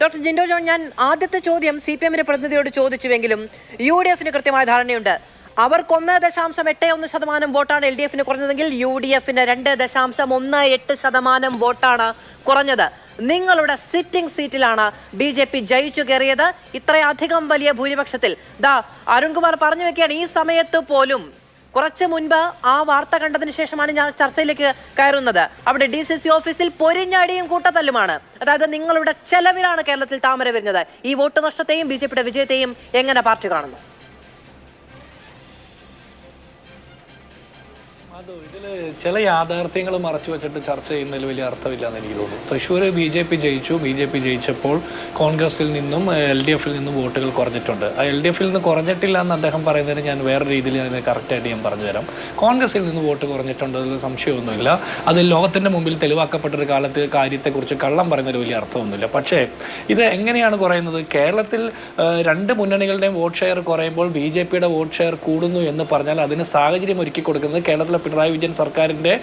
Doctor Jinto John ഞാൻ ആദ്യത്തെ ചോദ്യം സി പി എമ്മിന്റെ പ്രതിനിധിയോട് ചോദിച്ചുവെങ്കിലും യു ഡി എഫിന് കൃത്യമായ ധാരണയുണ്ട്. അവർക്ക് ഒന്ന് ദശാംശം എട്ട് ഒന്ന് ശതമാനം വോട്ടാണ് എൽ ഡി എഫിന് കുറഞ്ഞതെങ്കിൽ യു ഡി എഫിന് രണ്ട് ദശാംശം ഒന്ന് എട്ട് ശതമാനം വോട്ടാണ് കുറഞ്ഞത്. നിങ്ങളുടെ സിറ്റിംഗ് സീറ്റിലാണ് ബി ജെ പി ജയിച്ചു കയറിയത്. ഇത്രയധികം വലിയ ഭൂരിപക്ഷത്തിൽ. ദാ അരുൺകുമാർ പറഞ്ഞു വെക്കുകയാണ് ഈ സമയത്ത് പോലും കുറച്ച് മുൻപ് ആ വാർത്ത കണ്ടതിന് ശേഷമാണ് ഞാൻ ചർച്ചയിലേക്ക് കയറുന്നത്. അവിടെ ഡി സി സി ഓഫീസിൽ പൊരിഞ്ഞടിയും കൂട്ടത്തല്ലുമാണ്. അതായത് നിങ്ങളുടെ ചെലവിലാണ് കേരളത്തിൽ താമര വരുന്നത് ഈ വോട്ട് നഷ്ടത്തെയും ബി ജെ പിയുടെ വിജയത്തെയും എങ്ങനെ പാർട്ടി കാണുന്നു? ചില യാഥാർത്ഥ്യങ്ങൾ മറച്ചു വെച്ചിട്ട് ചർച്ച ചെയ്യുന്നതിൽ വലിയ അർത്ഥമില്ല എന്ന് എനിക്ക് തോന്നുന്നു. തൃശ്ശൂർ ബി ജെ പി ജയിച്ചു. ബി ജെ പി ജയിച്ചപ്പോൾ കോൺഗ്രസിൽ നിന്നും എൽ ഡി എഫിൽ നിന്നും വോട്ടുകൾ കുറഞ്ഞിട്ടുണ്ട്. ആ എൽ ഡി എഫിൽ നിന്ന് കുറഞ്ഞിട്ടില്ല എന്ന് അദ്ദേഹം പറയുന്നതിന് ഞാൻ വേറെ രീതിയിൽ അതിനെ കറക്റ്റായിട്ട് ഞാൻ പറഞ്ഞുതരാം. കോൺഗ്രസിൽ നിന്ന് വോട്ട് കുറഞ്ഞിട്ടുണ്ട് അതിൽ സംശയമൊന്നുമില്ല. അത് ലോകത്തിന്റെ മുമ്പിൽ തെളിവാക്കപ്പെട്ട ഒരു കാലത്ത് കാര്യത്തെക്കുറിച്ച് കള്ളം പറയുന്നതിൽ വലിയ അർത്ഥമൊന്നുമില്ല. പക്ഷേ ഇത് എങ്ങനെയാണ് കുറയുന്നത്? കേരളത്തിൽ രണ്ട് മുന്നണികളുടെയും വോട്ട് ഷെയർ കുറയുമ്പോൾ ബി ജെ പിയുടെ വോട്ട് ഷെയർ കൂടുന്നു എന്ന് പറഞ്ഞാൽ അതിന് സാഹചര്യം ഒരുക്കി കൊടുക്കുന്നത് കേരളത്തിലെ പിണറായി വിജയൻ സർക്കാരിന്റെ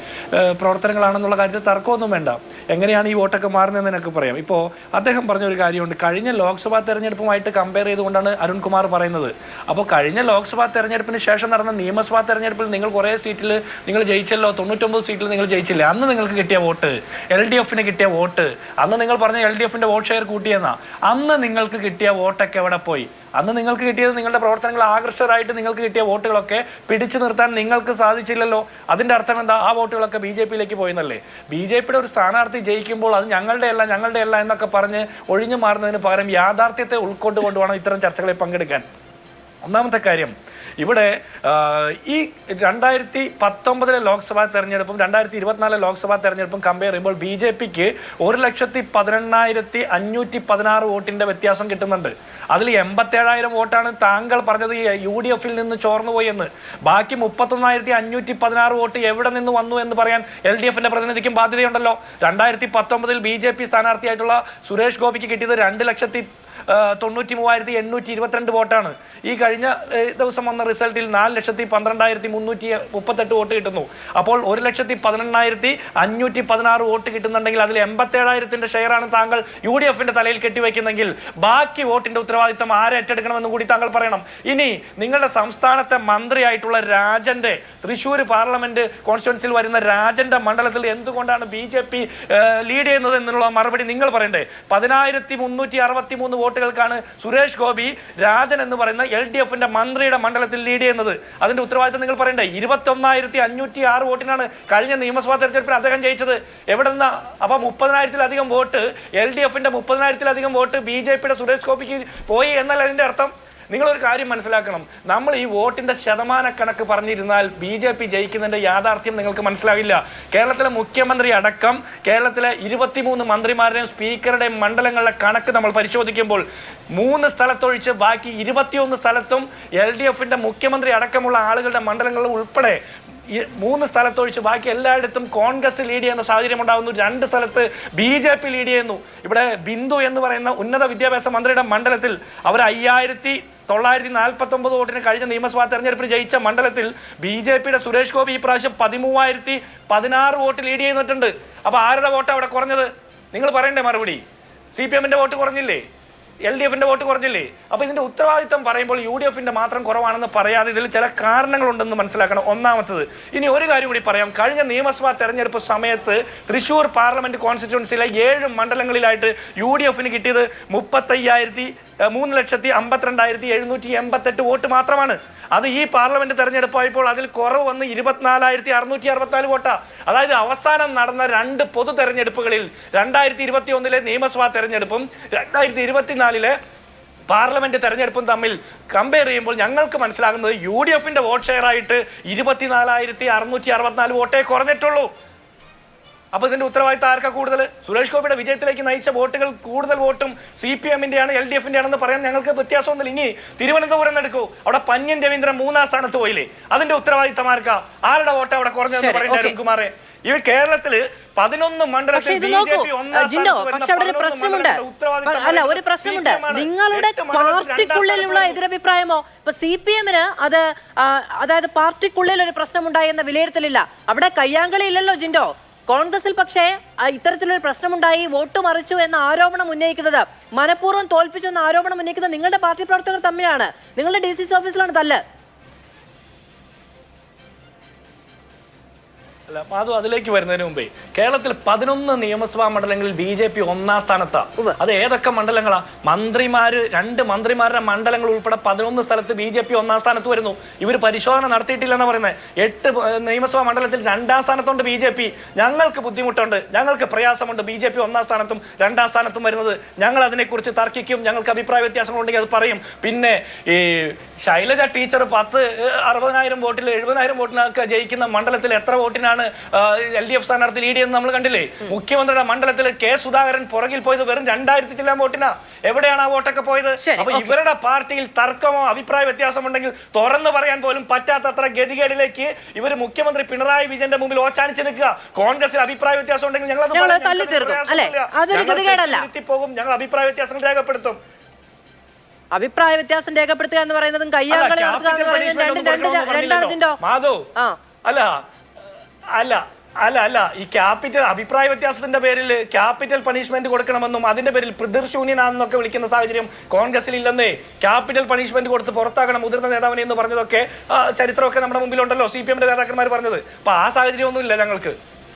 പ്രവർത്തനങ്ങളാണെന്നുള്ള കാര്യത്തിൽ തർക്കമൊന്നും വേണ്ട. എങ്ങനെയാണ് ഈ വോട്ടൊക്കെ മാറുന്നതെന്ന് എനിക്ക് പറയാം. ഇപ്പോൾ അദ്ദേഹം പറഞ്ഞ ഒരു കാര്യമുണ്ട്. കഴിഞ്ഞ ലോക്സഭാ തെരഞ്ഞെടുപ്പുമായിട്ട് കമ്പയർ ചെയ്തുകൊണ്ടാണ് അരുൺകുമാർ പറയുന്നത്. അപ്പോൾ കഴിഞ്ഞ ലോക്സഭാ തെരഞ്ഞെടുപ്പിന് ശേഷം നടന്ന നിയമസഭാ തെരഞ്ഞെടുപ്പിൽ നിങ്ങൾ കുറേ സീറ്റിൽ നിങ്ങൾ ജയിച്ചല്ലോ തൊണ്ണൂറ്റൊമ്പത് സീറ്റിൽ നിങ്ങൾ ജയിച്ചില്ല? അന്ന് നിങ്ങൾക്ക് കിട്ടിയ വോട്ട് എൽ ഡി എഫിന് കിട്ടിയ വോട്ട്. അന്ന് നിങ്ങൾ പറഞ്ഞ എൽ ഡി എഫിന്റെ വോട്ട് ഷെയർ കൂട്ടിയെന്നാ. അന്ന് നിങ്ങൾക്ക് കിട്ടിയ വോട്ടൊക്കെ എവിടെ പോയി? അന്ന് നിങ്ങൾക്ക് കിട്ടിയത് നിങ്ങളുടെ പ്രവർത്തനങ്ങൾ ആകർഷകരായിട്ട് നിങ്ങൾക്ക് കിട്ടിയ വോട്ടുകളൊക്കെ പിടിച്ചു നിർത്താൻ നിങ്ങൾക്ക് സാധിച്ചില്ലല്ലോ. അതിന്റെ അർത്ഥം എന്താ? ആ വോട്ടുകളൊക്കെ ബി ജെ പിയിലേക്ക് പോയെന്നല്ലേ? ബി ജെ പിയുടെ ഒരു സ്ഥാനാർത്ഥി ജയിക്കുമ്പോൾ അത് ഞങ്ങളുടെ അല്ല ഞങ്ങളുടെ അല്ല എന്നൊക്കെ പറഞ്ഞ് ഒഴിഞ്ഞു മാറുന്നതിന് പകരം യാഥാർത്ഥ്യത്തെ ഉൾക്കൊണ്ട് കൊണ്ടുവേണം ഇത്തരം ചർച്ചകളെ പങ്കെടുക്കാൻ. ഒന്നാമത്തെ കാര്യം ഇവിടെ ഈ രണ്ടായിരത്തി പത്തൊമ്പതിലെ ലോക്സഭാ തെരഞ്ഞെടുപ്പും രണ്ടായിരത്തി ഇരുപത്തിനാലിലെ ലോക്സഭാ തെരഞ്ഞെടുപ്പും കമ്പയർ ചെയ്യുമ്പോൾ ബി ജെ പിക്ക് ഒരു ലക്ഷത്തി പതിനെണ്ണായിരത്തി അഞ്ഞൂറ്റി പതിനാറ് വോട്ടിന്റെ വ്യത്യാസം കിട്ടുന്നുണ്ട്. അതിൽ എൺപത്തേഴായിരം വോട്ടാണ് താങ്കൾ പറഞ്ഞത് യു ഡി എഫിൽ നിന്ന് ചോർന്നു പോയി എന്ന് ബാക്കി മുപ്പത്തൊന്നായിരത്തി അഞ്ഞൂറ്റി പതിനാറ് വോട്ട് എവിടെ നിന്ന് വന്നു എന്ന് പറയാൻ എൽ ഡി എഫിന്റെ പ്രതിനിധിക്കും ബാധ്യതയുണ്ടല്ലോ. രണ്ടായിരത്തി പത്തൊമ്പതിൽ ബി ജെ പി സ്ഥാനാർത്ഥിയായിട്ടുള്ള സുരേഷ് ഗോപിക്ക് കിട്ടിയത് രണ്ട് ലക്ഷത്തി തൊണ്ണൂറ്റി മൂവായിരത്തി എണ്ണൂറ്റി ഇരുപത്തിരണ്ട് വോട്ടാണ്. ഈ കഴിഞ്ഞ ദിവസം വന്ന റിസൾട്ടിൽ നാല് ലക്ഷത്തി പന്ത്രണ്ടായിരത്തി മുന്നൂറ്റി മുപ്പത്തെട്ട് വോട്ട് കിട്ടുന്നു. അപ്പോൾ ഒരു ലക്ഷത്തി പതിനെണ്ണായിരത്തി അഞ്ഞൂറ്റി പതിനാറ് വോട്ട് കിട്ടുന്നുണ്ടെങ്കിൽ അതിൽ എൺപത്തേഴായിരത്തിന്റെ ഷെയറാണ് താങ്കൾ യു ഡി എഫിന്റെ തലയിൽ കെട്ടിവെക്കുന്നെങ്കിൽ ബാക്കി വോട്ടിന്റെ ഉത്തരവാദിത്തം ആരെ ഏറ്റെടുക്കണമെന്നും കൂടി താങ്കൾ പറയണം. ഇനി നിങ്ങളുടെ സംസ്ഥാനത്തെ മന്ത്രിയായിട്ടുള്ള രാജന്റെ തൃശൂർ പാർലമെന്റ് കോൺസ്റ്റിറ്റ്യൻസിൽ വരുന്ന രാജന്റെ മണ്ഡലത്തിൽ എന്തുകൊണ്ടാണ് ബി ജെ പി ലീഡ് ചെയ്യുന്നത് എന്നുള്ള മറുപടി നിങ്ങൾ പറയണ്ടേ? പതിനായിരത്തി മുന്നൂറ്റി അറുപത്തി മൂന്ന് വോട്ടുകൾക്കാണ് സുരേഷ് ഗോപി രാജൻ എന്ന് പറയുന്ന എൽ ഡി എഫിന്റെ മന്ത്രിയുടെ മണ്ഡലത്തിൽ ലീഡ് ചെയ്യുന്നത്. അതിന്റെ ഉത്തരവാദിത്തം നിങ്ങൾ പറയണ്ടേ? ഇരുപത്തി ഒന്നായിരത്തി അഞ്ഞൂറ്റി ആറ് വോട്ടിനാണ് കഴിഞ്ഞ നിയമസഭാ തെരഞ്ഞെടുപ്പിൽ അദ്ദേഹം ജയിച്ചത്. എവിടെ നിന്നാ? അപ്പൊ മുപ്പതിനായിരത്തിലധികം വോട്ട് എൽ ഡി എഫിന്റെ മുപ്പതിനായിരത്തിലധികം വോട്ട് ബി ജെ പിയുടെ സുരേഷ് ഗോപിക്ക് പോയി എന്നല്ല അതിന്റെ അർത്ഥം. നിങ്ങളൊരു കാര്യം മനസ്സിലാക്കണം. നമ്മൾ ഈ വോട്ടിന്റെ ശതമാനക്കണക്ക് പറഞ്ഞിരുന്നാൽ ബി ജെ പി ജയിക്കുന്നതിന്റെ യാഥാർത്ഥ്യം നിങ്ങൾക്ക് മനസ്സിലാവില്ല. കേരളത്തിലെ മുഖ്യമന്ത്രി അടക്കം കേരളത്തിലെ ഇരുപത്തിമൂന്ന് മന്ത്രിമാരുടെയും സ്പീക്കറുടെയും മണ്ഡലങ്ങളുടെ കണക്ക് നമ്മൾ പരിശോധിക്കുമ്പോൾ മൂന്ന് സ്ഥലത്തൊഴിച്ച് ബാക്കി ഇരുപത്തിയൊന്ന് സ്ഥലത്തും എൽ ഡി എഫിന്റെ മുഖ്യമന്ത്രി അടക്കമുള്ള ആളുകളുടെ മണ്ഡലങ്ങളിൽ ഉൾപ്പെടെ ഈ മൂന്ന് സ്ഥലത്തൊഴിച്ച് ബാക്കി എല്ലായിടത്തും കോൺഗ്രസ് ലീഡ് ചെയ്യുന്ന സാഹചര്യം ഉണ്ടാകുന്നു. രണ്ട് സ്ഥലത്ത് ബി ജെ പി ലീഡ് ചെയ്യുന്നു. ഇവിടെ ബിന്ദു എന്ന് പറയുന്ന ഉന്നത വിദ്യാഭ്യാസ മന്ത്രിയുടെ മണ്ഡലത്തിൽ അവർ അയ്യായിരത്തി തൊള്ളായിരത്തി നാൽപ്പത്തി ഒമ്പത് വോട്ടിന് കഴിഞ്ഞ നിയമസഭാ തെരഞ്ഞെടുപ്പിൽ ജയിച്ച മണ്ഡലത്തിൽ ബി ജെ പിയുടെ സുരേഷ് ഗോപി ഈ പ്രാവശ്യം പതിമൂവായിരത്തി പതിനാറ് വോട്ട് ലീഡ് ചെയ്തിട്ടുണ്ട്. അപ്പൊ ആരുടെ വോട്ട് അവിടെ കുറഞ്ഞത്? നിങ്ങൾ പറയണ്ടേ മറുപടി? സി പി എമ്മിന്റെ വോട്ട് കുറഞ്ഞില്ലേ? എൽ ഡി എഫിന്റെ വോട്ട് കുറഞ്ഞില്ലേ? അപ്പൊ ഇതിന്റെ ഉത്തരവാദിത്തം പറയുമ്പോൾ യു ഡി എഫിന്റെ മാത്രം കുറവാണെന്ന് പറയാതെ ഇതിൽ ചില കാരണങ്ങളുണ്ടെന്ന് മനസ്സിലാക്കണം ഒന്നാമത്തത്. ഇനി ഒരു കാര്യം കൂടി പറയാം. കഴിഞ്ഞ നിയമസഭാ തെരഞ്ഞെടുപ്പ് സമയത്ത് തൃശൂർ പാർലമെന്റ് കോൺസ്റ്റിറ്റ്യുവൻസിയിലെ ഏഴ് മണ്ഡലങ്ങളിലായിട്ട് യു ഡി എഫിന് കിട്ടിയത് മുപ്പത്തയ്യായിരത്തി മൂന്ന് ലക്ഷത്തി അമ്പത്തിരണ്ടായിരത്തി എഴുന്നൂറ്റി എൺപത്തെട്ട് വോട്ട് മാത്രമാണ്. അത് ഈ പാർലമെന്റ് തെരഞ്ഞെടുപ്പായപ്പോൾ അതിൽ കുറവ് വന്ന് ഇരുപത്തിനാലായിരത്തി അറുന്നൂറ്റി അറുപത്തിനാല് വോട്ടാ. അതായത് അവസാനം നടന്ന രണ്ട് പൊതു തെരഞ്ഞെടുപ്പുകളിൽ രണ്ടായിരത്തി ഇരുപത്തി ഒന്നിലെ നിയമസഭാ തെരഞ്ഞെടുപ്പും രണ്ടായിരത്തി ഇരുപത്തിനാലിലെ പാർലമെന്റ് തെരഞ്ഞെടുപ്പും തമ്മിൽ കമ്പയർ ചെയ്യുമ്പോൾ ഞങ്ങൾക്ക് മനസ്സിലാകുന്നത് യു ഡി എഫിന്റെ വോട്ട് ഷെയർ ആയിട്ട് ഇരുപത്തിനാലായിരത്തി അറുന്നൂറ്റി അറുപത്തിനാല് വോട്ടേ കുറഞ്ഞിട്ടുള്ളൂ. അപ്പൊ ഇതിന്റെ ഉത്തരവാദിത്തം ആർക്കാ കൂടുതൽ? സുരേഷ് ഗോപിയുടെ വിജയത്തിലേക്ക് നയിച്ച വോട്ടുകൾ കൂടുതൽ വോട്ടും സി പി എമ്മിന്റെ ആണ് എൽ ഡി എഫിന്റെ ആണെന്ന് പറയാൻ ഞങ്ങൾക്ക് വ്യത്യാസമൊന്നുമില്ല. ഇനി തിരുവനന്തപുരം നടക്കൂ എടുക്കൂ. അവിടെ പന്യൻ രവീന്ദ്രൻ മൂന്നാം സ്ഥാനത്ത് പോയില്ലേ? അതിന്റെ ഉത്തരവാദിത്തം ആർക്കാ? ആരുടെ വോട്ട് അവിടെ കുറഞ്ഞതെന്ന് പറയണ്ട. അരുൺകുമാറെ? ഈ കേരളത്തിൽ പതിനൊന്ന് മണ്ഡലത്തിൽ പക്ഷെ അവിടെ ഒരു പ്രശ്നമുണ്ട്. അല്ല ഒരു പ്രശ്നമുണ്ട്. നിങ്ങളുടെ പാർട്ടിക്കുള്ളിലുള്ള എതിരഭിപ്രായമോ? ഇപ്പൊ സി പി എമ്മിന് അത് അതായത് പാർട്ടിക്കുള്ളിൽ ഒരു പ്രശ്നമുണ്ടായി എന്ന വിലയിരുത്തലില്ല. അവിടെ കയ്യാങ്കളി ഇല്ലല്ലോ ജിൻഡോ. കോൺഗ്രസിൽ പക്ഷേ ഇത്തരത്തിലൊരു പ്രശ്നമുണ്ടായി. വോട്ട് മറിച്ചു എന്ന ആരോപണം ഉന്നയിക്കുന്നത് മനഃപൂർവം തോൽപ്പിച്ചു എന്ന ആരോപണം ഉന്നയിക്കുന്നത് നിങ്ങളുടെ പാർട്ടി പ്രവർത്തകർ തമ്മിലാണ്. നിങ്ങളുടെ ഡി സി ഓഫീസിലാണ് തല്ല്. അല്ല മാധു അതിലേക്ക് വരുന്നതിന് മുമ്പേ കേരളത്തിൽ പതിനൊന്ന് നിയമസഭാ മണ്ഡലങ്ങളിൽ ബി ജെ പി ഒന്നാം സ്ഥാനത്താ. അത് ഏതൊക്കെ മണ്ഡലങ്ങളാ? മന്ത്രിമാര് രണ്ട് മന്ത്രിമാരുടെ മണ്ഡലങ്ങൾ ഉൾപ്പെടെ പതിനൊന്ന് സ്ഥലത്ത് ബി ജെ പി ഒന്നാം സ്ഥാനത്ത് വരുന്നു. ഇവർ പരിശോധന നടത്തിയിട്ടില്ലെന്ന് പറയുന്നത് എട്ട് നിയമസഭാ മണ്ഡലത്തിൽ രണ്ടാം സ്ഥാനത്തുണ്ട് ബി ജെ പി. ഞങ്ങൾക്ക് ബുദ്ധിമുട്ടുണ്ട് ഞങ്ങൾക്ക് പ്രയാസമുണ്ട് ബി ജെ പി ഒന്നാം സ്ഥാനത്തും രണ്ടാം സ്ഥാനത്തും വരുന്നത്. ഞങ്ങൾ അതിനെക്കുറിച്ച് തർക്കിക്കും ഞങ്ങൾക്ക് അഭിപ്രായ വ്യത്യാസങ്ങളുണ്ടെങ്കിൽ അത് പറയും. പിന്നെ ഈ ശൈലജ ടീച്ചർ പത്ത് അറുപതിനായിരം വോട്ടിൽ എഴുപതിനായിരം വോട്ടിനൊക്കെ ജയിക്കുന്ന മണ്ഡലത്തിൽ എത്ര വോട്ടിനാണ് എൽ ഡി എഫ് സ്ഥാനാർത്ഥി ലീഡ് ചെയ്യുന്നത് നമ്മൾ കണ്ടില്ലേ? മുഖ്യമന്ത്രിയുടെ മണ്ഡലത്തിൽ കെ സുധാകരൻ പുറകിൽ പോയത് വെറും രണ്ടായിരത്തി ചില്ലാൻ വോട്ടിനാ. എവിടെയാണ് ആ വോട്ടൊക്കെ പോയത്? അപ്പൊ. ഇവരുടെ പാർട്ടിയിൽ തർക്കമോ അഭിപ്രായ വ്യത്യാസമുണ്ടെങ്കിൽ തുറന്നു പറയാൻ പോലും പറ്റാത്തത്ര ഗതികേടിലേക്ക് ഇവർ മുഖ്യമന്ത്രി പിണറായി വിജയന്റെ മുമ്പിൽ ഓച്ചാനിച്ച് നിൽക്കുക. കോൺഗ്രസിൽ അഭിപ്രായ വ്യത്യാസം ഉണ്ടെങ്കിൽ ഞങ്ങൾ അത്. പോകും ഞങ്ങൾ അഭിപ്രായ വ്യത്യാസങ്ങൾ രേഖപ്പെടുത്തും. അഭിപ്രായ വ്യത്യാസം രേഖപ്പെടുത്തുക എന്ന് പറയുന്നതും കയ്യാങ്കളി നടത്തുക എന്ന് പറയുന്നതും രണ്ടും രണ്ടാണ് അല്ല അല്ല അല്ല അല്ല. ഈ ക്യാപിറ്റൽ അഭിപ്രായ വ്യത്യാസത്തിന്റെ പേരിൽ ക്യാപിറ്റൽ പണിഷ്മെന്റ് കൊടുക്കണമെന്നും അതിന്റെ പേരിൽ പിതൃശൂന്യനാണെന്നൊക്കെ വിളിക്കുന്ന സാഹചര്യം കോൺഗ്രസിൽ ഇല്ലെന്നേ ക്യാപിറ്റൽ പണിഷ്മെന്റ് കൊടുത്ത് പുറത്താക്കണം മുതിർന്ന നേതാവിനെ എന്ന് പറഞ്ഞതൊക്കെ ചരിത്രമൊക്കെ നമ്മുടെ മുമ്പിലുണ്ടല്ലോ സി പി എമ്മിന്റെ നേതാക്കന്മാർ പറഞ്ഞത്. അപ്പൊ ആ ഇല്ല ഞങ്ങൾക്ക്.